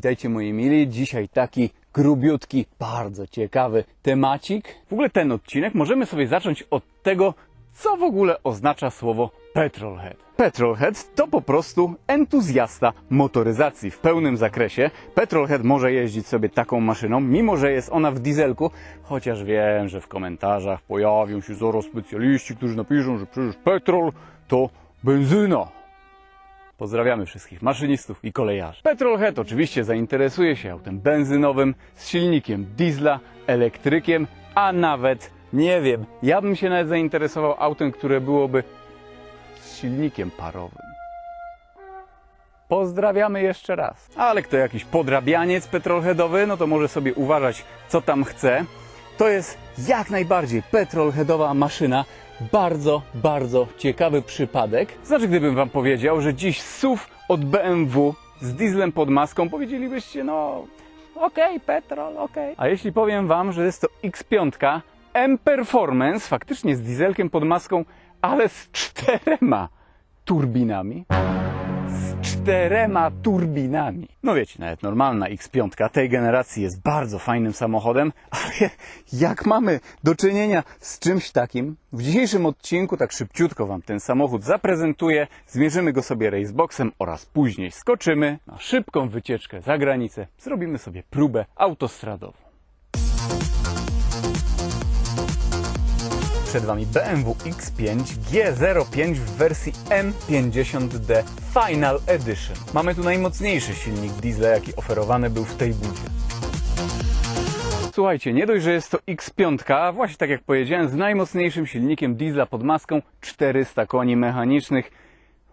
Witajcie moi mili. Dzisiaj taki grubiutki, bardzo ciekawy temacik. W ogóle ten odcinek możemy sobie zacząć od tego, co w ogóle oznacza słowo petrolhead. Petrolhead to po prostu entuzjasta motoryzacji w pełnym zakresie. Petrolhead może jeździć sobie taką maszyną, mimo że jest ona w dieselku, chociaż wiem, że w komentarzach pojawią się zaraz specjaliści, którzy napiszą, że przecież petrol to benzyna. Pozdrawiamy wszystkich maszynistów i kolejarzy. Petrolhead oczywiście zainteresuje się autem benzynowym z silnikiem diesla, elektrykiem, a nawet, nie wiem, ja bym się nawet zainteresował autem, które byłoby z silnikiem parowym. Pozdrawiamy jeszcze raz. Ale kto jakiś podrabianiec petrolheadowy, no to może sobie uważać, co tam chce. To jest jak najbardziej petrolheadowa maszyna. Bardzo, bardzo ciekawy przypadek. Znaczy, gdybym wam powiedział, że dziś SUV od BMW z dieslem pod maską, powiedzielibyście, no okej, petrol, okej. A jeśli powiem wam, że jest to X5 M Performance, faktycznie z dieselkiem pod maską, ale z czterema turbinami czterema turbinami. No wiecie, nawet normalna X5 tej generacji jest bardzo fajnym samochodem, ale jak mamy do czynienia z czymś takim, w dzisiejszym odcinku tak szybciutko Wam ten samochód zaprezentuję, zmierzymy go sobie raceboxem oraz później skoczymy na szybką wycieczkę za granicę, zrobimy sobie próbę autostradową. Przed Wami BMW X5 G05 w wersji M50D Final Edition. Mamy tu najmocniejszy silnik diesla, jaki oferowany był w tej budzie. Słuchajcie, nie dość, że jest to X5, a właśnie tak jak powiedziałem, z najmocniejszym silnikiem diesla pod maską 400 koni mechanicznych.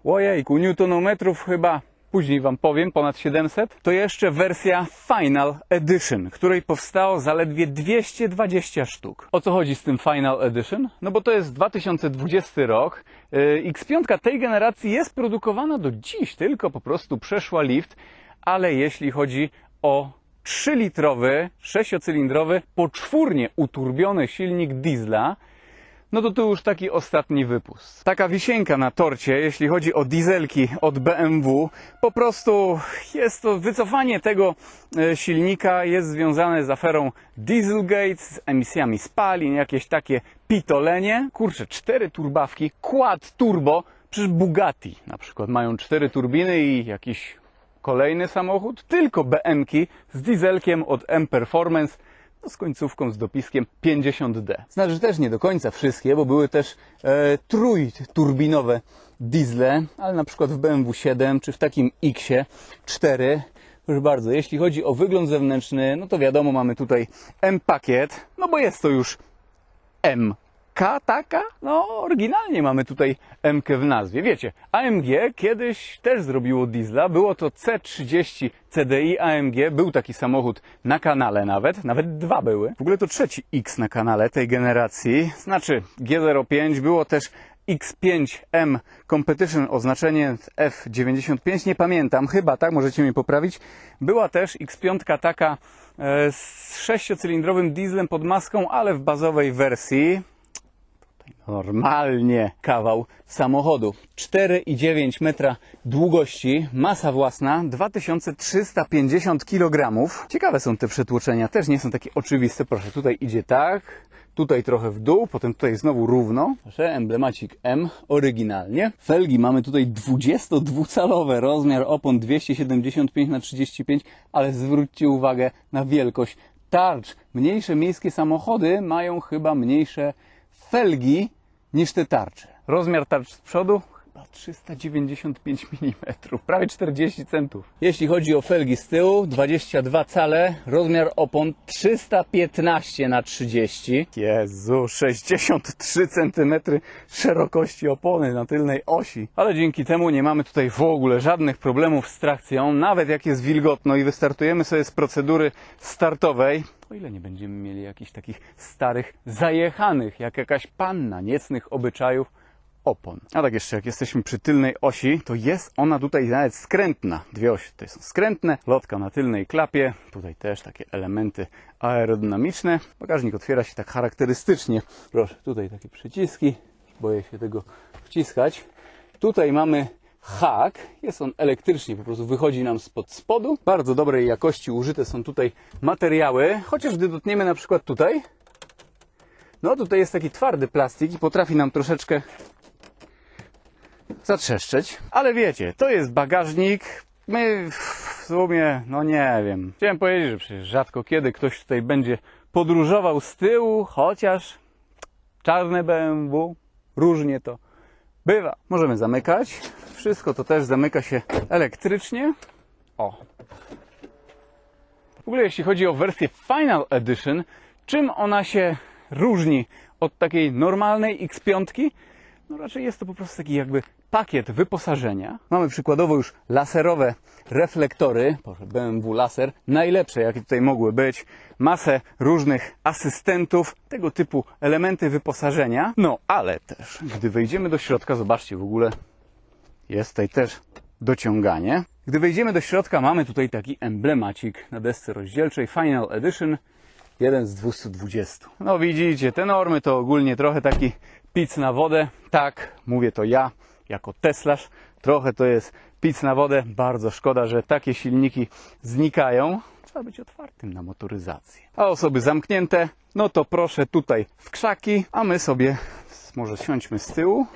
Ojejku, newtonometrów chyba później Wam powiem, ponad 700, to jeszcze wersja Final Edition, której powstało zaledwie 220 sztuk. O co chodzi z tym Final Edition? No bo to jest 2020 rok. Yy, X5 tej generacji jest produkowana do dziś, tylko po prostu przeszła lift, ale jeśli chodzi o 3-litrowy, 6-cylindrowy, poczwórnie uturbiony silnik diesla, no to to już taki ostatni wypust. Taka wisienka na torcie, jeśli chodzi o dieselki od BMW, po prostu jest to wycofanie tego e, silnika jest związane z aferą Dieselgate, z emisjami spalin, jakieś takie pitolenie. Kurczę, cztery turbawki, quad turbo, przecież Bugatti na przykład mają cztery turbiny i jakiś kolejny samochód, tylko BMki z dieselkiem od M Performance no z końcówką z dopiskiem 50D. Znaczy też nie do końca wszystkie, bo były też e, trójturbinowe diesle, ale na przykład w BMW 7 czy w takim X-ie 4. Proszę bardzo, jeśli chodzi o wygląd zewnętrzny, no to wiadomo, mamy tutaj M-pakiet, no bo jest to już M. K taka? No, oryginalnie mamy tutaj M w nazwie. Wiecie, AMG kiedyś też zrobiło diesla. Było to C30 CDI AMG. Był taki samochód na kanale nawet. Nawet dwa były. W ogóle to trzeci X na kanale tej generacji. Znaczy G05 było też X5M Competition oznaczenie F95, nie pamiętam, chyba tak, możecie mnie poprawić. Była też X5 taka e, z sześciocylindrowym dieslem pod maską, ale w bazowej wersji normalnie kawał samochodu. 4,9 metra długości, masa własna 2350 kg. Ciekawe są te przetłoczenia, też nie są takie oczywiste. Proszę, tutaj idzie tak, tutaj trochę w dół, potem tutaj znowu równo. Proszę, emblemacik M oryginalnie. Felgi mamy tutaj 22-calowe, rozmiar opon 275 na 35, ale zwróćcie uwagę na wielkość tarcz. Mniejsze miejskie samochody mają chyba mniejsze felgi niż te tarcze. Rozmiar tarcz z przodu chyba 395 mm, prawie 40 centów. Jeśli chodzi o felgi z tyłu, 22 cale, rozmiar opon 315 na 30. Jezu, 63 cm szerokości opony na tylnej osi. Ale dzięki temu nie mamy tutaj w ogóle żadnych problemów z trakcją, nawet jak jest wilgotno i wystartujemy sobie z procedury startowej, o ile nie będziemy mieli jakichś takich starych, zajechanych, jak jakaś panna, niecnych obyczajów, opon. A tak jeszcze, jak jesteśmy przy tylnej osi, to jest ona tutaj nawet skrętna. Dwie osi tutaj są skrętne, lotka na tylnej klapie, tutaj też takie elementy aerodynamiczne. Bagażnik otwiera się tak charakterystycznie. Proszę, tutaj takie przyciski, boję się tego wciskać. Tutaj mamy hak. Jest on elektrycznie, po prostu wychodzi nam spod spodu. Bardzo dobrej jakości użyte są tutaj materiały, chociaż gdy dotkniemy na przykład tutaj, no tutaj jest taki twardy plastik i potrafi nam troszeczkę zatrzeszczeć. Ale wiecie, to jest bagażnik. My w sumie, no nie wiem. Chciałem powiedzieć, że przecież rzadko kiedy ktoś tutaj będzie podróżował z tyłu, chociaż czarne BMW, różnie to bywa. Możemy zamykać. Wszystko to też zamyka się elektrycznie. O. W ogóle jeśli chodzi o wersję Final Edition, czym ona się różni od takiej normalnej X5? No raczej jest to po prostu taki jakby pakiet wyposażenia. Mamy przykładowo już laserowe reflektory, BMW laser, najlepsze jakie tutaj mogły być, masę różnych asystentów, tego typu elementy wyposażenia. No ale też, gdy wejdziemy do środka, zobaczcie w ogóle, jest tutaj też dociąganie. Gdy wejdziemy do środka, mamy tutaj taki emblemacik na desce rozdzielczej Final Edition, jeden z 220. No widzicie, te normy to ogólnie trochę taki pic na wodę. Tak, mówię to ja, jako Teslarz. Trochę to jest pic na wodę. Bardzo szkoda, że takie silniki znikają. Trzeba być otwartym na motoryzację. A osoby zamknięte, no to proszę tutaj w krzaki, a my sobie może siądźmy z tyłu.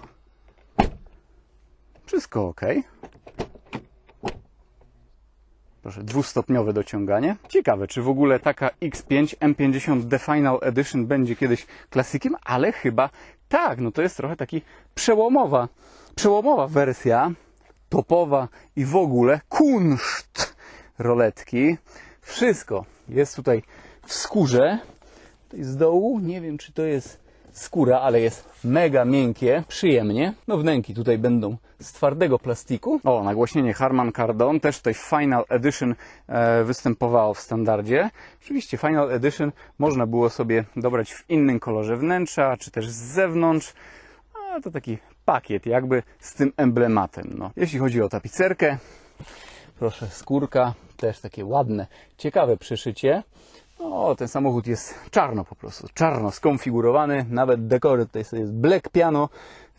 Wszystko ok. Proszę, dwustopniowe dociąganie. Ciekawe, czy w ogóle taka X5 M50 The Final Edition będzie kiedyś klasykiem, ale chyba tak. No to jest trochę taki przełomowa, przełomowa wersja, topowa i w ogóle kunszt roletki. Wszystko jest tutaj w skórze. Tutaj z dołu, nie wiem czy to jest skóra, ale jest mega miękkie, przyjemnie. No wnęki tutaj będą z twardego plastiku. O, nagłośnienie Harman Kardon, też tutaj Final Edition e, występowało w standardzie. Oczywiście Final Edition można było sobie dobrać w innym kolorze wnętrza, czy też z zewnątrz. A to taki pakiet jakby z tym emblematem. No. Jeśli chodzi o tapicerkę, proszę, skórka, też takie ładne, ciekawe przyszycie. O, ten samochód jest czarno po prostu, czarno skonfigurowany, nawet dekory tutaj sobie jest black piano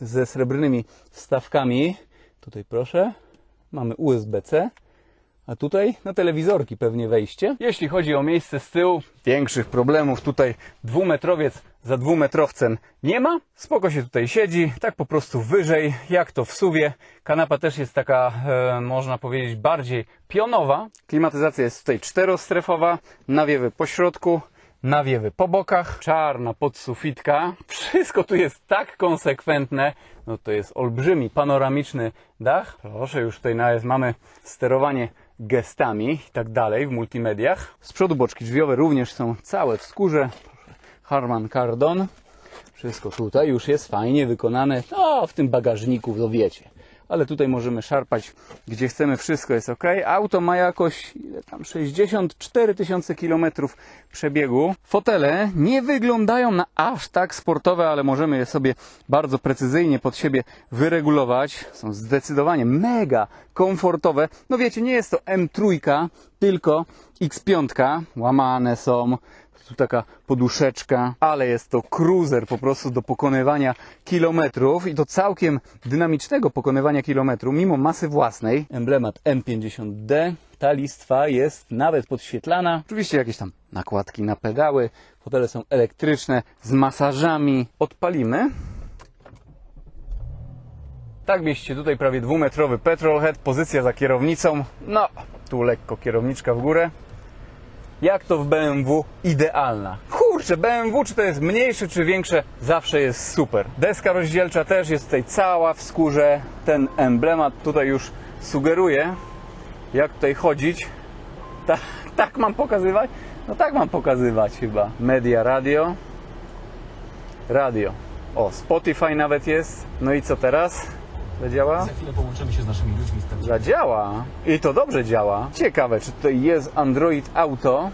ze srebrnymi wstawkami. Tutaj proszę, mamy USB-C, a tutaj na telewizorki pewnie wejście. Jeśli chodzi o miejsce z tyłu, większych problemów tutaj dwumetrowiec za dwumetrowcem nie ma. Spoko się tutaj siedzi, tak po prostu wyżej, jak to w suwie. Kanapa też jest taka, e, można powiedzieć, bardziej pionowa. Klimatyzacja jest tutaj czterostrefowa, nawiewy po środku, nawiewy po bokach, czarna podsufitka. Wszystko tu jest tak konsekwentne. No to jest olbrzymi, panoramiczny dach. Proszę, już tutaj nawet mamy sterowanie gestami i tak dalej w multimediach. Z przodu boczki drzwiowe również są całe w skórze. Harman Kardon. Wszystko tutaj już jest fajnie wykonane. No, w tym bagażniku, to wiecie. Ale tutaj możemy szarpać gdzie chcemy, wszystko jest ok. Auto ma jakoś tam 64 tysiące kilometrów przebiegu. Fotele nie wyglądają na aż tak sportowe, ale możemy je sobie bardzo precyzyjnie pod siebie wyregulować. Są zdecydowanie mega komfortowe. No wiecie, nie jest to M3, tylko X5. Łamane są tu taka poduszeczka, ale jest to cruiser po prostu do pokonywania kilometrów i do całkiem dynamicznego pokonywania kilometrów, mimo masy własnej. Emblemat M50D. Ta listwa jest nawet podświetlana. Oczywiście jakieś tam nakładki na pedały. Fotele są elektryczne z masażami. Odpalimy. Tak mieścicie tutaj prawie dwumetrowy petrolhead, pozycja za kierownicą. No, tu lekko kierowniczka w górę jak to w BMW idealna. Kurczę, BMW czy to jest mniejsze czy większe, zawsze jest super. Deska rozdzielcza też jest tutaj cała w skórze. Ten emblemat tutaj już sugeruje, jak tutaj chodzić. Ta, tak mam pokazywać? No tak mam pokazywać chyba. Media radio. Radio. O, Spotify nawet jest. No i co teraz? Zadziała? Za chwilę połączymy się z naszymi ludźmi. Zadziała. I to dobrze działa. Ciekawe, czy tutaj jest Android Auto.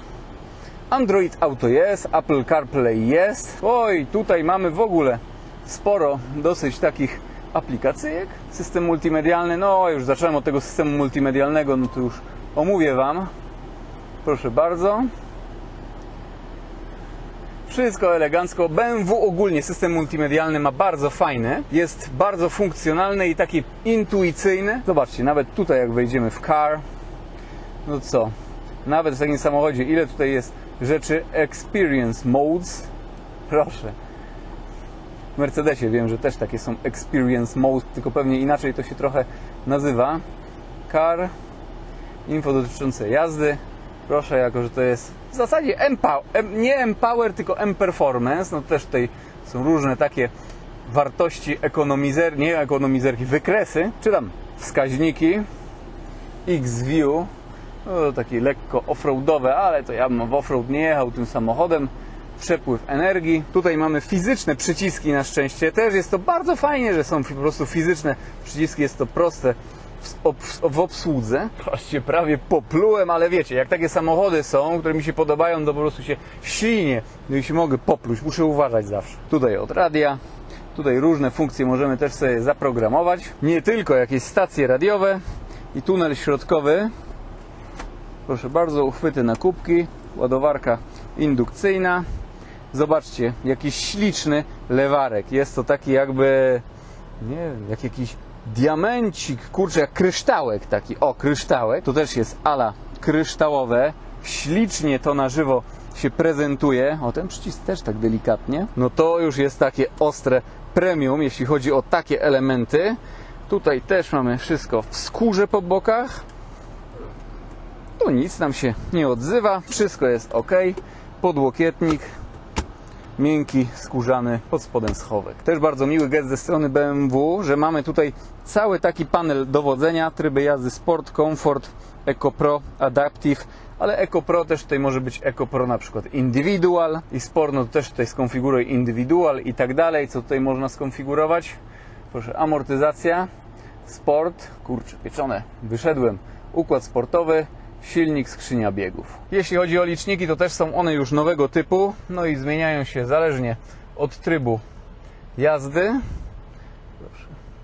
Android Auto jest, Apple CarPlay jest. Oj, tutaj mamy w ogóle sporo dosyć takich aplikacyjek. System multimedialny, no już zacząłem od tego systemu multimedialnego, no to już omówię Wam. Proszę bardzo. Wszystko elegancko. BMW ogólnie system multimedialny ma bardzo fajny, jest bardzo funkcjonalny i taki intuicyjny. Zobaczcie, nawet tutaj jak wejdziemy w car, no co, nawet w takim samochodzie, ile tutaj jest rzeczy experience modes. Proszę. W Mercedesie wiem, że też takie są experience modes, tylko pewnie inaczej to się trochę nazywa. Car, info dotyczące jazdy. Proszę, jako że to jest w zasadzie M-Power, M, nie M-Power, tylko M-Performance, no też tutaj są różne takie wartości ekonomizer, nie ekonomizerki, wykresy, czy tam wskaźniki, X-View, no takie lekko offroadowe, ale to ja bym w offroad nie jechał tym samochodem. Przepływ energii. Tutaj mamy fizyczne przyciski na szczęście. Też jest to bardzo fajnie, że są po prostu fizyczne przyciski. Jest to proste w, obs- w obsłudze. Patrzcie, prawie poplułem, ale wiecie, jak takie samochody są, które mi się podobają, to po prostu się ślinie. No i się mogę popluć. Muszę uważać zawsze. Tutaj od radia. Tutaj różne funkcje możemy też sobie zaprogramować. Nie tylko jakieś stacje radiowe i tunel środkowy. Proszę bardzo, uchwyty na kubki, ładowarka indukcyjna. Zobaczcie, jakiś śliczny lewarek. Jest to taki jakby, nie wiem, jak jakiś diamencik, kurczę, jak kryształek taki. O, kryształek. To też jest ala kryształowe. Ślicznie to na żywo się prezentuje. O, ten przycisk też tak delikatnie. No to już jest takie ostre premium, jeśli chodzi o takie elementy. Tutaj też mamy wszystko w skórze po bokach. Tu nic nam się nie odzywa, wszystko jest ok. Podłokietnik, miękki, skórzany, pod spodem schowek. Też bardzo miły gest ze strony BMW, że mamy tutaj cały taki panel dowodzenia, tryby jazdy Sport, Comfort, Eco Pro, Adaptive, ale Eco Pro też tutaj może być Eco Pro na przykład Individual i Sport, no to też tutaj skonfiguruj Individual i tak dalej, co tutaj można skonfigurować. Proszę, amortyzacja, Sport, kurczę, pieczone, wyszedłem. Układ sportowy, silnik, skrzynia biegów. Jeśli chodzi o liczniki, to też są one już nowego typu, no i zmieniają się zależnie od trybu jazdy.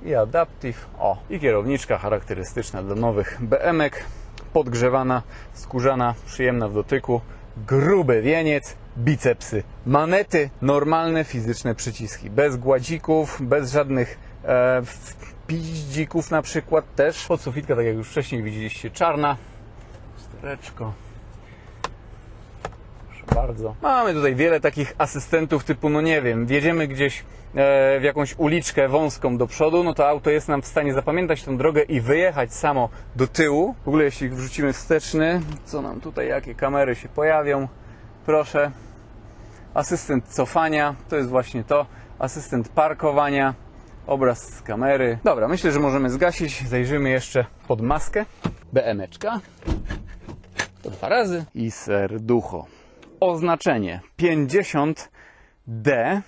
I adaptive, o, i kierowniczka charakterystyczna dla nowych BM-ek, podgrzewana, skórzana, przyjemna w dotyku, gruby wieniec, bicepsy, manety, normalne fizyczne przyciski, bez gładzików, bez żadnych e, piździków na przykład też. Podsufitka, tak jak już wcześniej widzieliście, czarna, Lustereczko. Proszę bardzo. Mamy tutaj wiele takich asystentów typu, no nie wiem, wjedziemy gdzieś e, w jakąś uliczkę wąską do przodu, no to auto jest nam w stanie zapamiętać tą drogę i wyjechać samo do tyłu. W ogóle jeśli wrzucimy wsteczny, co nam tutaj, jakie kamery się pojawią, proszę. Asystent cofania, to jest właśnie to. Asystent parkowania, obraz z kamery. Dobra, myślę, że możemy zgasić. Zajrzymy jeszcze pod maskę. BMeczka. To dwa razy. I serducho. Oznaczenie 50D,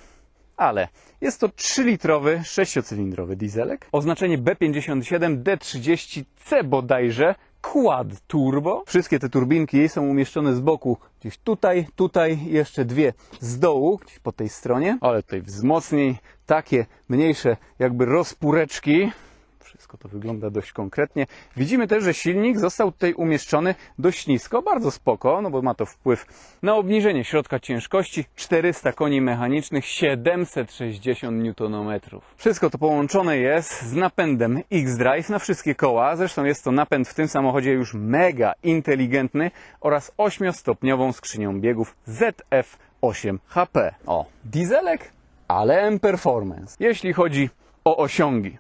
ale jest to 3-litrowy, 6-cylindrowy dieselek. Oznaczenie B57D30C bodajże. Quad Turbo. Wszystkie te turbinki są umieszczone z boku, gdzieś tutaj, tutaj, jeszcze dwie z dołu, gdzieś po tej stronie. Ale tutaj wzmocnień, takie mniejsze jakby rozpóreczki. Wszystko to wygląda dość konkretnie. Widzimy też, że silnik został tutaj umieszczony dość nisko, bardzo spoko, no bo ma to wpływ na obniżenie środka ciężkości 400 koni mechanicznych, 760 Nm. Wszystko to połączone jest z napędem X-Drive na wszystkie koła, zresztą jest to napęd w tym samochodzie już mega inteligentny oraz 8-stopniową skrzynią biegów ZF8HP. O, dieselek, ale M-Performance. Jeśli chodzi o osiągi,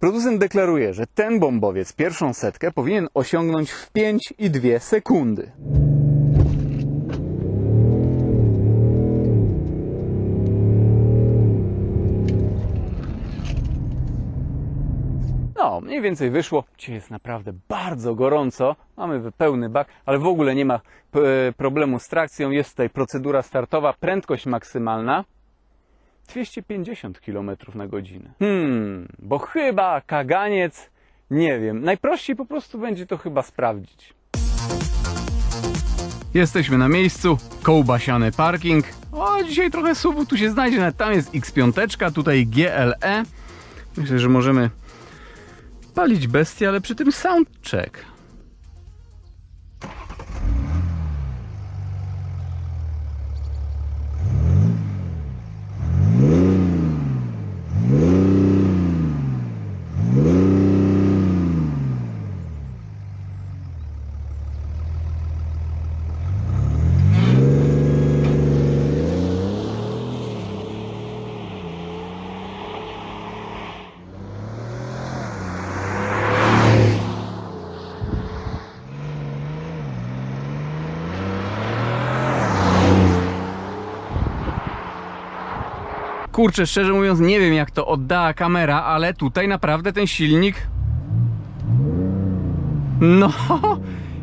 Producent deklaruje, że ten bombowiec pierwszą setkę powinien osiągnąć w 5,2 sekundy. No, mniej więcej wyszło. Dzisiaj jest naprawdę bardzo gorąco. Mamy pełny bak, ale w ogóle nie ma p- problemu z trakcją. Jest tutaj procedura startowa, prędkość maksymalna 250 km na godzinę. Hmm, bo chyba kaganiec, nie wiem. Najprościej po prostu będzie to chyba sprawdzić. Jesteśmy na miejscu, kołbasiany parking. O, dzisiaj trochę suwu tu się znajdzie, nawet tam jest X5, tutaj GLE. Myślę, że możemy palić bestię, ale przy tym soundcheck. Kurczę, szczerze mówiąc, nie wiem jak to odda kamera, ale tutaj naprawdę ten silnik. No,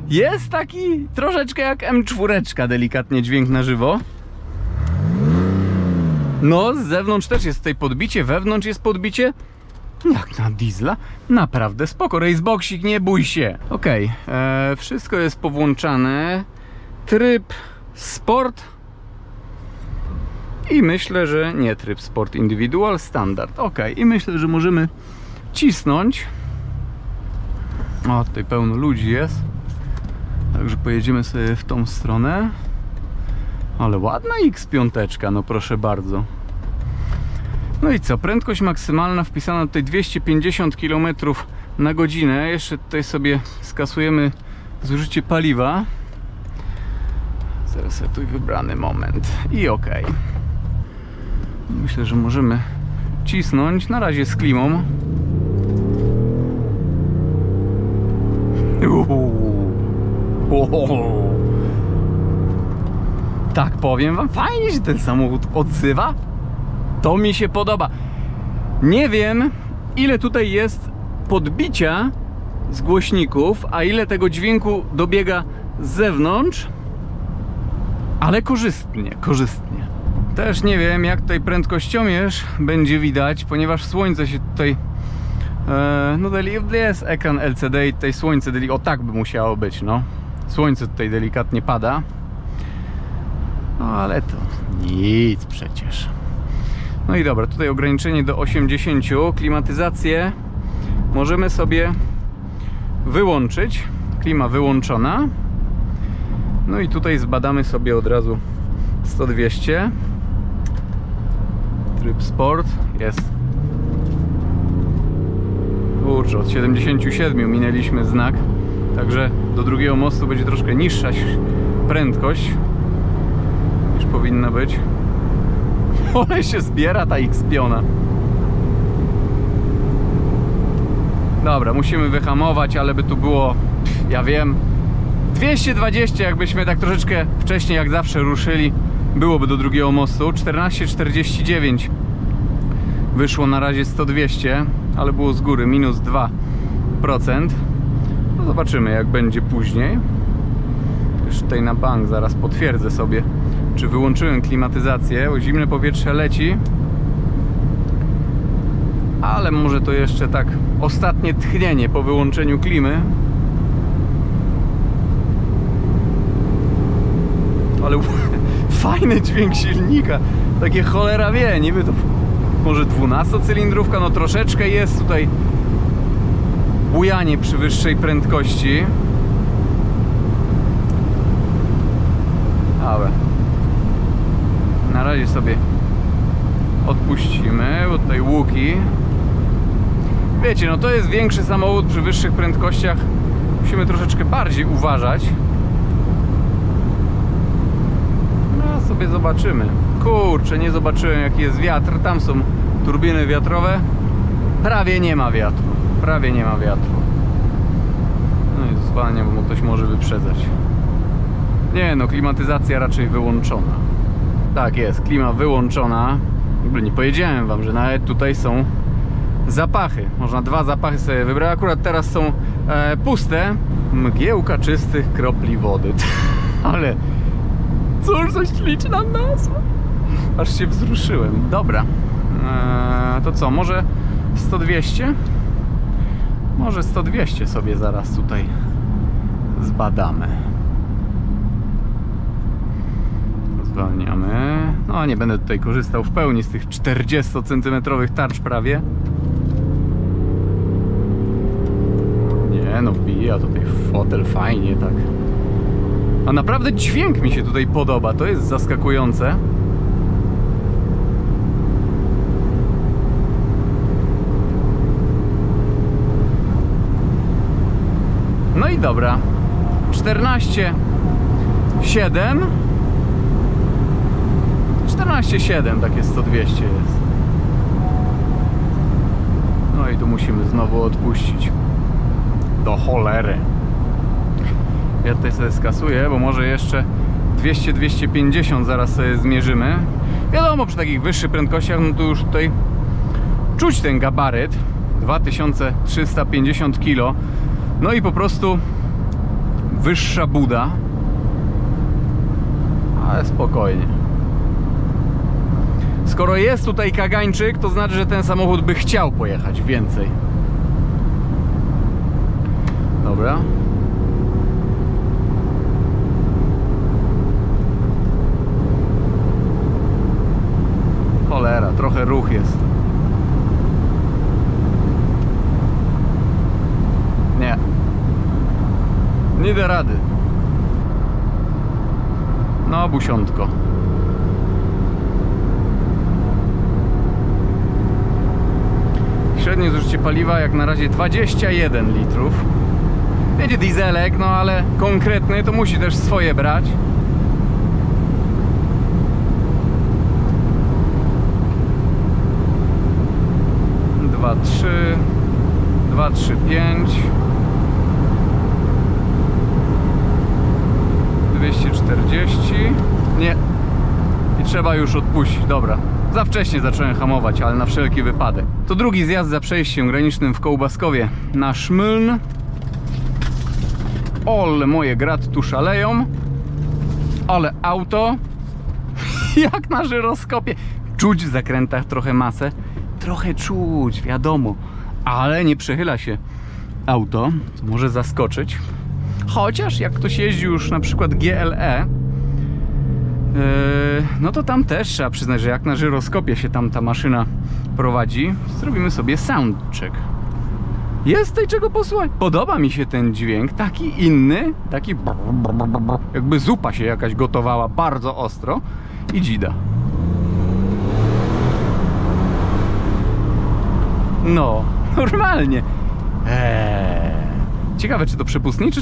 jest taki troszeczkę jak M4, delikatnie dźwięk na żywo. No, z zewnątrz też jest tutaj podbicie, wewnątrz jest podbicie. Jak na diesla? Naprawdę spoko. Raceboxik, nie bój się. Okej, e, wszystko jest powłączane. Tryb sport. I myślę, że nie tryb sport individual, standard. Ok, i myślę, że możemy cisnąć. O, tutaj pełno ludzi jest. Także pojedziemy sobie w tą stronę. Ale ładna X5, no proszę bardzo. No i co? Prędkość maksymalna wpisana tutaj 250 km na godzinę. Jeszcze tutaj sobie skasujemy zużycie paliwa. Zaraz tu wybrany moment. I ok. Myślę, że możemy cisnąć. Na razie z klimą. Tak powiem wam, fajnie się ten samochód odzywa. To mi się podoba. Nie wiem, ile tutaj jest podbicia z głośników, a ile tego dźwięku dobiega z zewnątrz, ale korzystnie, korzystnie. Też nie wiem, jak tutaj prędkościomierz będzie widać, ponieważ słońce się tutaj. E, no, deli- jest ekran LCD i tutaj słońce, deli- o tak by musiało być, no. Słońce tutaj delikatnie pada. No ale to nic przecież. No i dobra, tutaj ograniczenie do 80. Klimatyzację możemy sobie wyłączyć. Klima wyłączona. No i tutaj zbadamy sobie od razu 100-200. Tryb sport jest. Kurczę, od 77 minęliśmy znak. Także do drugiego mostu będzie troszkę niższa prędkość niż powinna być. Ole się zbiera ta X-piona. Dobra, musimy wyhamować, ale by tu było, ja wiem, 220 jakbyśmy tak troszeczkę wcześniej jak zawsze ruszyli, byłoby do drugiego mostu. 14,49 wyszło na razie 100-200, ale było z góry minus 2%. No zobaczymy jak będzie później. Już tutaj na bank zaraz potwierdzę sobie, czy wyłączyłem klimatyzację, bo zimne powietrze leci. Ale może to jeszcze tak ostatnie tchnienie po wyłączeniu klimy. Ale fajny dźwięk silnika. Takie cholera wie, niby to może 12-cylindrówka, no troszeczkę jest tutaj bujanie przy wyższej prędkości. Dobra. Na razie sobie odpuścimy, bo tutaj łuki. Wiecie, no to jest większy samochód przy wyższych prędkościach. Musimy troszeczkę bardziej uważać. No sobie zobaczymy. Kurczę, nie zobaczyłem jaki jest wiatr. Tam są turbiny wiatrowe. Prawie nie ma wiatru. Prawie nie ma wiatru. No i zwalniam, bo ktoś może wyprzedzać. Nie no, klimatyzacja raczej wyłączona. Tak jest, klima wyłączona. W nie powiedziałem wam, że nawet tutaj są zapachy. Można dwa zapachy sobie wybrać. Akurat teraz są e, puste. Mgiełka czystych kropli wody. Ale cóż za śliczna nazwa. Aż się wzruszyłem. Dobra. E, to co, może 100-200? Może 100-200 sobie zaraz tutaj zbadamy. Zwalniamy. No nie będę tutaj korzystał w pełni z tych 40 cm tarcz prawie. Nie no, bija tutaj fotel fajnie tak. A naprawdę dźwięk mi się tutaj podoba, to jest zaskakujące. No i dobra. 14 7 14,7 takie 100-200 jest. No i tu musimy znowu odpuścić. Do cholery. Ja tutaj sobie skasuję, bo może jeszcze 200-250 zaraz sobie zmierzymy. Wiadomo, przy takich wyższych prędkościach, no to już tutaj czuć ten gabaryt 2350 kg. No i po prostu wyższa buda. Ale spokojnie. Skoro jest tutaj kagańczyk, to znaczy, że ten samochód by chciał pojechać więcej. Dobra. Cholera, trochę ruch jest. Nie. Nie da rady. No, busiątko. Średnie zużycie paliwa jak na razie 21 litrów. Będzie dieselek, no ale konkretny to musi też swoje brać. Dwa, trzy, dwa, trzy, pięć. 240. Nie. I trzeba już odpuścić. Dobra. Za wcześnie zacząłem hamować, ale na wszelki wypadek. To drugi zjazd za przejściem granicznym w Kołbaskowie na Szmyln. Ole, moje grat tu szaleją. Ale auto jak na żyroskopie. Czuć w zakrętach trochę masę. Trochę czuć, wiadomo. Ale nie przechyla się auto, co może zaskoczyć. Chociaż jak ktoś jeździ już na przykład GLE, Yy, no to tam też trzeba przyznać, że jak na żyroskopie się tam ta maszyna prowadzi, zrobimy sobie soundcheck. Jest tutaj czego posłuchać. Podoba mi się ten dźwięk, taki inny, taki jakby zupa się jakaś gotowała bardzo ostro i dzida. No, normalnie. Eee. Ciekawe, czy to przepustnicze,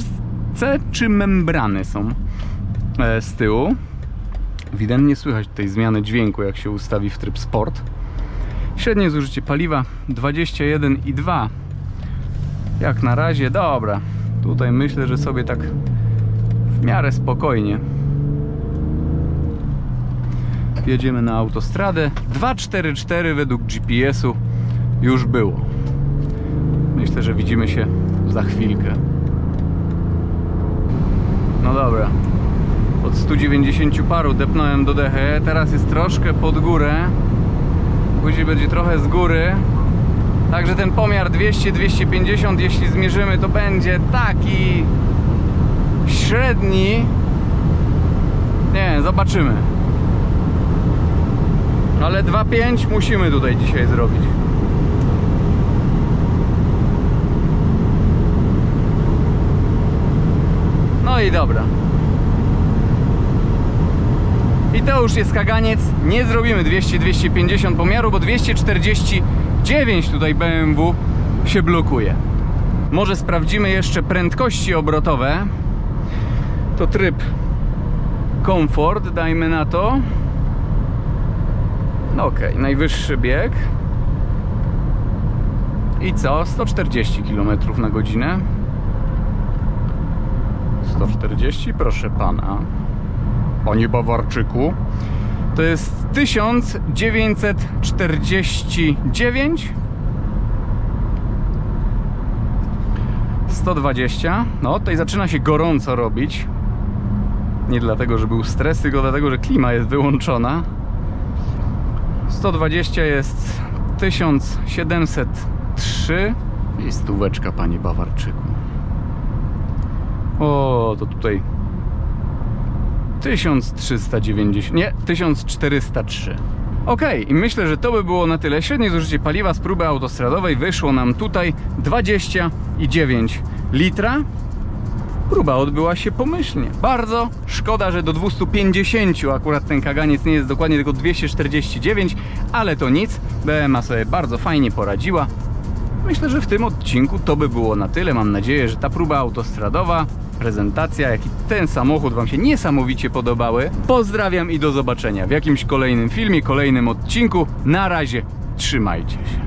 czy membrany są e, z tyłu. Ewidentnie słychać tutaj zmianę dźwięku, jak się ustawi w tryb sport. Średnie zużycie paliwa 21,2. Jak na razie, dobra. Tutaj myślę, że sobie tak w miarę spokojnie jedziemy na autostradę. 244 według GPS-u już było. Myślę, że widzimy się za chwilkę. No dobra. Od 190 paru depnąłem do dechy. Teraz jest troszkę pod górę. Później będzie trochę z góry. Także ten pomiar 200-250, jeśli zmierzymy, to będzie taki średni. Nie, zobaczymy. Ale 2,5 musimy tutaj dzisiaj zrobić. No i dobra. I to już jest kaganiec. Nie zrobimy 200-250 pomiaru, bo 249 tutaj BMW się blokuje. Może sprawdzimy jeszcze prędkości obrotowe. To tryb komfort, dajmy na to. No ok, najwyższy bieg. I co? 140 km na godzinę. 140, proszę pana. Panie Bawarczyku. To jest 1949 120. No, tutaj zaczyna się gorąco robić. Nie dlatego, że był stres, tylko dlatego, że klima jest wyłączona. 120 jest 1703 i stóweczka, panie Bawarczyku. O, to tutaj 1390, nie, 1403. Ok, i myślę, że to by było na tyle. Średnie zużycie paliwa z próby autostradowej wyszło nam tutaj 29 litra. Próba odbyła się pomyślnie. Bardzo szkoda, że do 250 akurat ten kaganiec nie jest dokładnie tylko 249, ale to nic. BMA sobie bardzo fajnie poradziła. Myślę, że w tym odcinku to by było na tyle. Mam nadzieję, że ta próba autostradowa, prezentacja, jak i ten samochód Wam się niesamowicie podobały. Pozdrawiam i do zobaczenia w jakimś kolejnym filmie, kolejnym odcinku. Na razie, trzymajcie się.